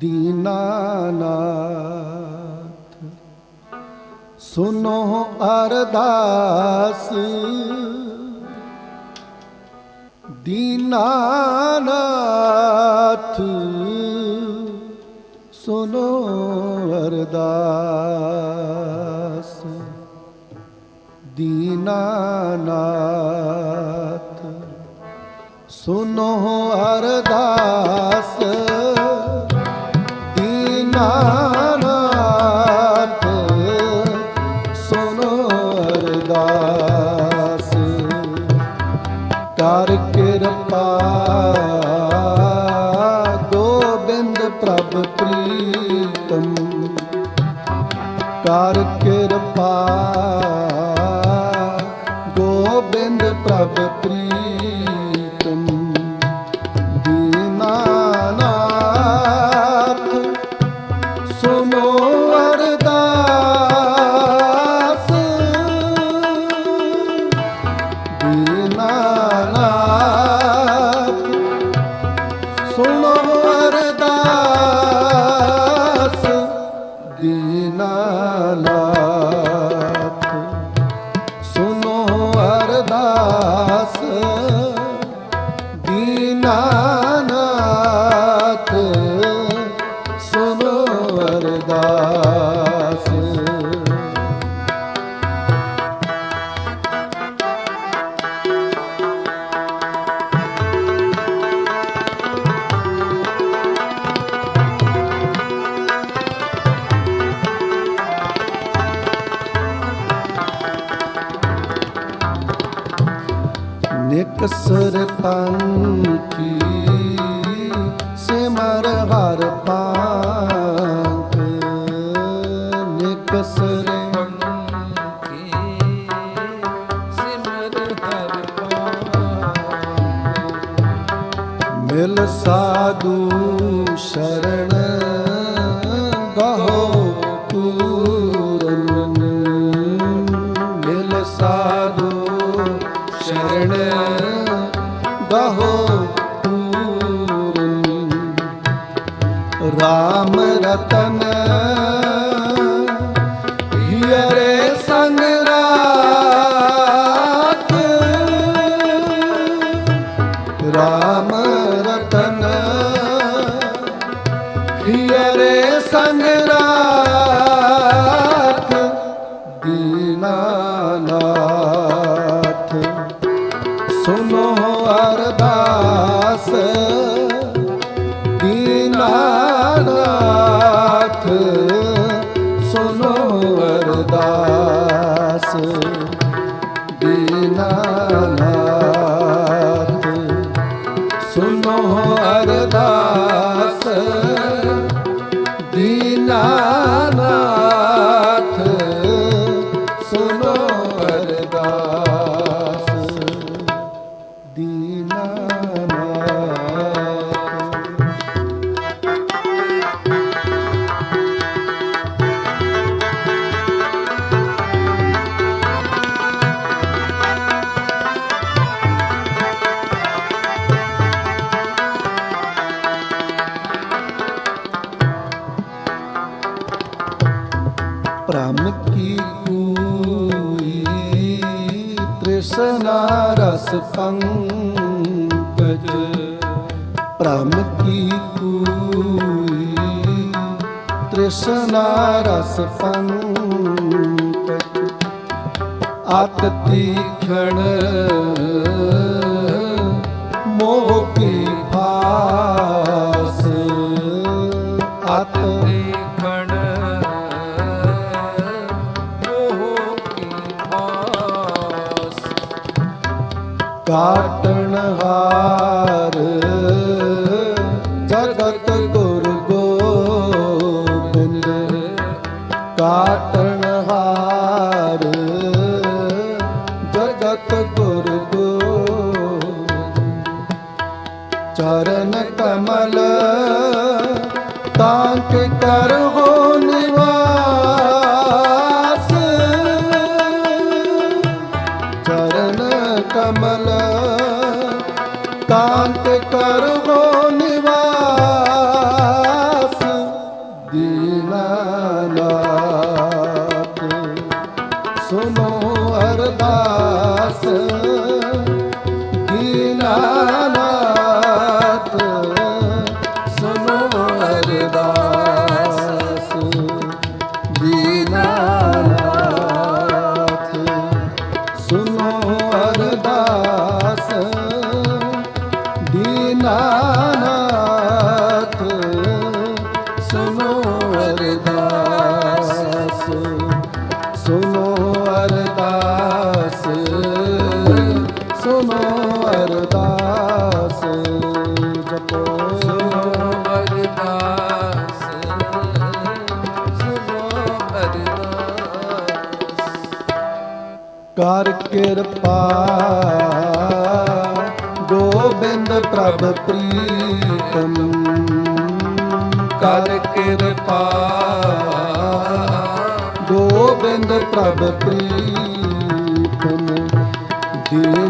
ਦੀਨਾਨਾਥ ਸੁਨੋ ਅਰਦਾਸ ਦੀਨਾਨਾਥ ਸੁਨੋ ਅਰਦਾਸ ਦੀਨਾਨਾਥ ਸੁਨੋ ਅਰਦਾਸ ਕਰ ਕਿਰਪਾ। ਗੋਬਿੰਦ ਪ੍ਰਭ ਪ੍ਰੀਤਮ ਨਿਕਸਰ ਪੰਖੀ ਸਿਮਰ ਹਰ ਪਾਂਕ ਨਿਕਸਰ ਪੰਖੀ ਸਿਮਰ ਮਿਲ ਸਾਧੂ ਸ਼ਰਣ ਗਹੋ ਪੂਰਨ। ਰਾਮ ਰਤਨ ਹਿਰੇ ਸੰਗ ਰਾਖ। ਰਾਮ ਰਤਨ ਹਿਰੇ ਸੰਗ ਭ੍ਰਮ ਕੀ ਕੂਈ? ਤ੍ਰਿਸ਼ਨਾ ਰਸ ਪੰਕਜ। ਭ੍ਰਮ ਕੀ ਕੂਈ? ਤ੍ਰਿਸ਼ਨਾ ਰਸ ਪੰਕਜ। ਆਤ ਤੀਖਣ ਕਾਟਣ ਹਾਰ। ਜਗਤ ਗੁਰ ਗੋਬਿੰਦ ਕਾਟਣ ਹਾਰ। ਜਗਤ ਗੁਰ ਗੋਬਿੰਦ ਚਰਨ ਕਮਲ ਤਾਂ ਕੇ ਕਰੋ ਅਰਦਾਸ ਕੀਨਾ ਨਾਥ ਸੁਨੋ ਅਰਦਾਸ ਬੀਨਾ ਨਾਥ ਸੁਨੋ ਅਰਦਾਸ ਸੁਨੋ ਅਰਦਾਸ ਜਪੋ। ਸੁਨੋ ਅਰਦਾਸ ਸੁਨੋ ਅਰਦਾਸ ਕਰ ਕਿਰਪਾ, ਗੋਬਿੰਦ ਪ੍ਰਭ ਪ੍ਰੀਤਮ। ਕਰ ਕਿਰਪਾ, ਗੋਬਿੰਦ ਪ੍ਰਭ ਪ੍ਰੀਤਮ। ਦੀਨ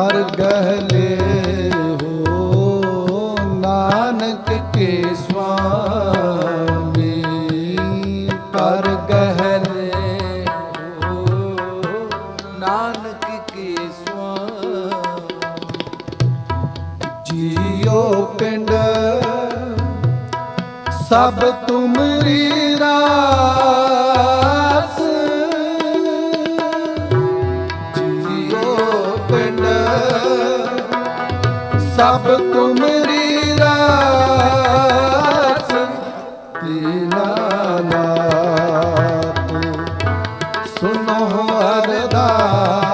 ਹਰ ਗਹਲੇ ਹੋ, ਨਾਨਕ ਕੇ ਸੁਆਮੀ ਪਰ ਗਹਲੇ ਹੋ, ਨਾਨਕ ਕੇ ਸੁਆਮੀ ਜੀਓ ਪਿੰਡ, ਸਭ ਤੁਮਰੀ ਸਭ ਤੁਮਰੀ ਰਾਸ ਤੇਰਾ ਨਾਮ ਸੁਨੋ ਅਰਦਾਸ